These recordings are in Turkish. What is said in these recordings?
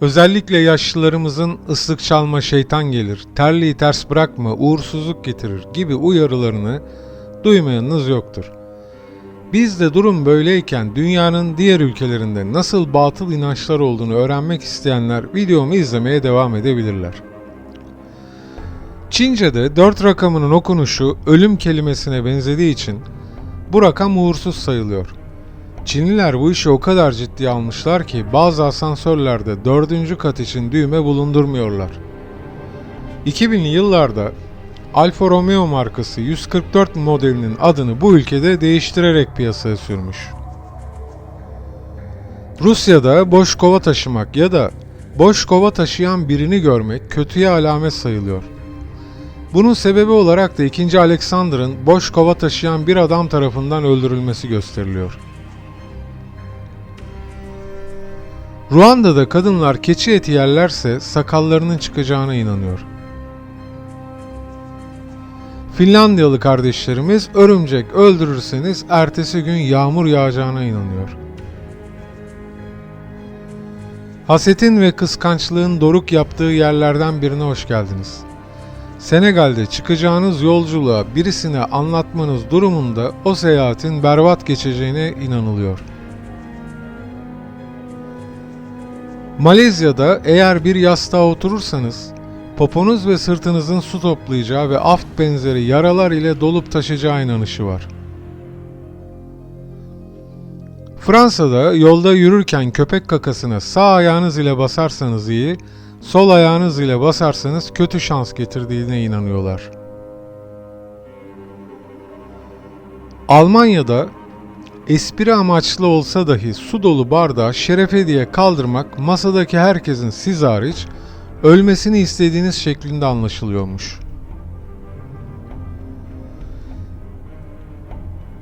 Özellikle yaşlılarımızın ıslık çalma şeytan gelir, terliği ters bırakma, uğursuzluk getirir gibi uyarılarını duymayanınız yoktur. Biz de durum böyleyken dünyanın diğer ülkelerinde nasıl batıl inançlar olduğunu öğrenmek isteyenler videomu izlemeye devam edebilirler. Çince'de 4 rakamının okunuşu ölüm kelimesine benzediği için bu rakam uğursuz sayılıyor. Çinliler bu işi o kadar ciddiye almışlar ki bazı asansörlerde dördüncü kat için düğme bulundurmuyorlar. 2000'li yıllarda Alfa Romeo markası 144 modelinin adını bu ülkede değiştirerek piyasaya sürmüş. Rusya'da boş kova taşımak ya da boş kova taşıyan birini görmek kötüye alamet sayılıyor. Bunun sebebi olarak da 2. Alexander'ın boş kova taşıyan bir adam tarafından öldürülmesi gösteriliyor. Ruanda'da kadınlar keçi eti yerlerse sakallarının çıkacağına inanıyor. Finlandiyalı kardeşlerimiz örümcek öldürürseniz ertesi gün yağmur yağacağına inanıyor. Hasetin ve kıskançlığın doruk yaptığı yerlerden birine hoş geldiniz. Senegal'de çıkacağınız yolculuğa birisine anlatmanız durumunda o seyahatin berbat geçeceğine inanılıyor. Malezya'da eğer bir yastığa oturursanız poponuz ve sırtınızın su toplayacağı ve aft benzeri yaralar ile dolup taşacağı inanışı var. Fransa'da yolda yürürken köpek kakasına sağ ayağınız ile basarsanız iyi, sol ayağınız ile basarsanız kötü şans getirdiğine inanıyorlar. Almanya'da espri amaçlı olsa dahi su dolu bardağı şerefe diye kaldırmak masadaki herkesin siz hariç ölmesini istediğiniz şeklinde anlaşılıyormuş.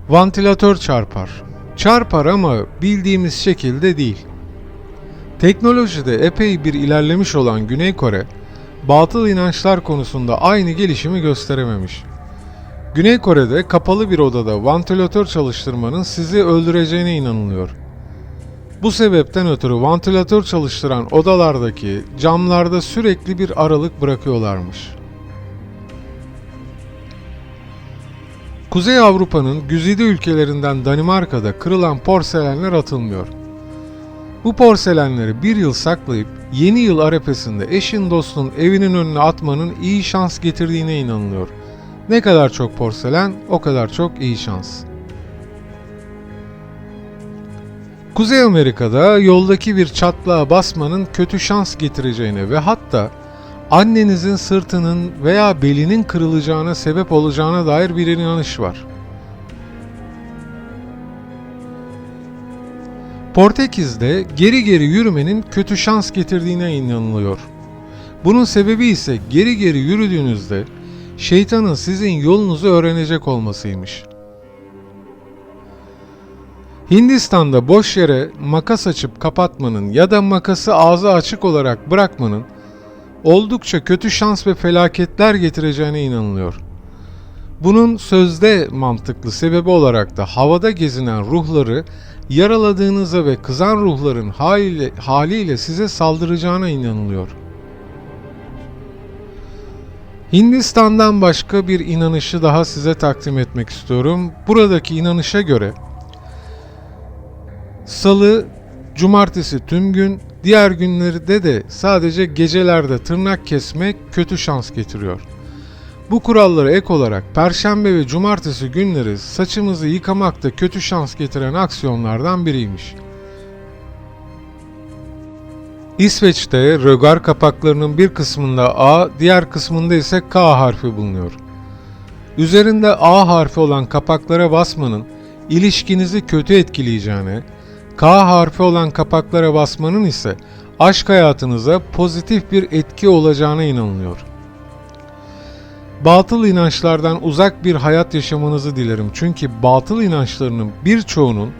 Vantilatör çarpar. Çarpar ama bildiğimiz şekilde değil. Teknolojide epey bir ilerlemiş olan Güney Kore, batıl inançlar konusunda aynı gelişimi gösterememiş. Güney Kore'de kapalı bir odada vantilatör çalıştırmanın sizi öldüreceğine inanılıyor. Bu sebepten ötürü vantilatör çalıştıran odalardaki camlarda sürekli bir aralık bırakıyorlarmış. Kuzey Avrupa'nın güzide ülkelerinden Danimarka'da kırılan porselenler atılmıyor. Bu porselenleri bir yıl saklayıp yeni yıl arefesinde eşin dostun evinin önüne atmanın iyi şans getirdiğine inanılıyor. Ne kadar çok porselen o kadar çok iyi şans. Kuzey Amerika'da yoldaki bir çatlağa basmanın kötü şans getireceğine ve hatta annenizin sırtının veya belinin kırılacağına sebep olacağına dair bir inanış var. Portekiz'de geri geri yürümenin kötü şans getirdiğine inanılıyor. Bunun sebebi ise geri geri yürüdüğünüzde şeytanın sizin yolunuzu öğrenecek olmasıymış. Hindistan'da boş yere makas açıp kapatmanın ya da makası ağzı açık olarak bırakmanın oldukça kötü şans ve felaketler getireceğine inanılıyor. Bunun sözde mantıklı sebebi olarak da havada gezinen ruhları yaraladığınıza ve kızan ruhların haliyle, size saldıracağına inanılıyor. Hindistan'dan başka bir inanışı daha size takdim etmek istiyorum. Buradaki inanışa göre Salı, cumartesi tüm gün, diğer günlerde de sadece gecelerde tırnak kesmek kötü şans getiriyor. Bu kurallara ek olarak perşembe ve cumartesi günleri saçımızı yıkamak da kötü şans getiren aksiyonlardan biriymiş. İsveç'te rögar kapaklarının bir kısmında A, diğer kısmında ise K harfi bulunuyor. Üzerinde A harfi olan kapaklara basmanın ilişkinizi kötü etkileyeceğine, K harfi olan kapaklara basmanın ise aşk hayatınıza pozitif bir etki olacağına inanılıyor. Batıl inançlardan uzak bir hayat yaşamanızı dilerim. Çünkü batıl inançlarının birçoğunun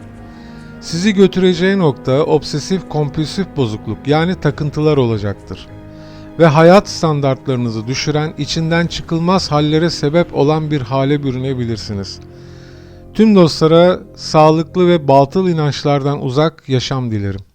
sizi götüreceği nokta obsesif kompulsif bozukluk yani takıntılar olacaktır. Ve hayat standartlarınızı düşüren, içinden çıkılmaz hallere sebep olan bir hale bürünebilirsiniz. Tüm dostlara sağlıklı ve batıl inançlardan uzak yaşam dilerim.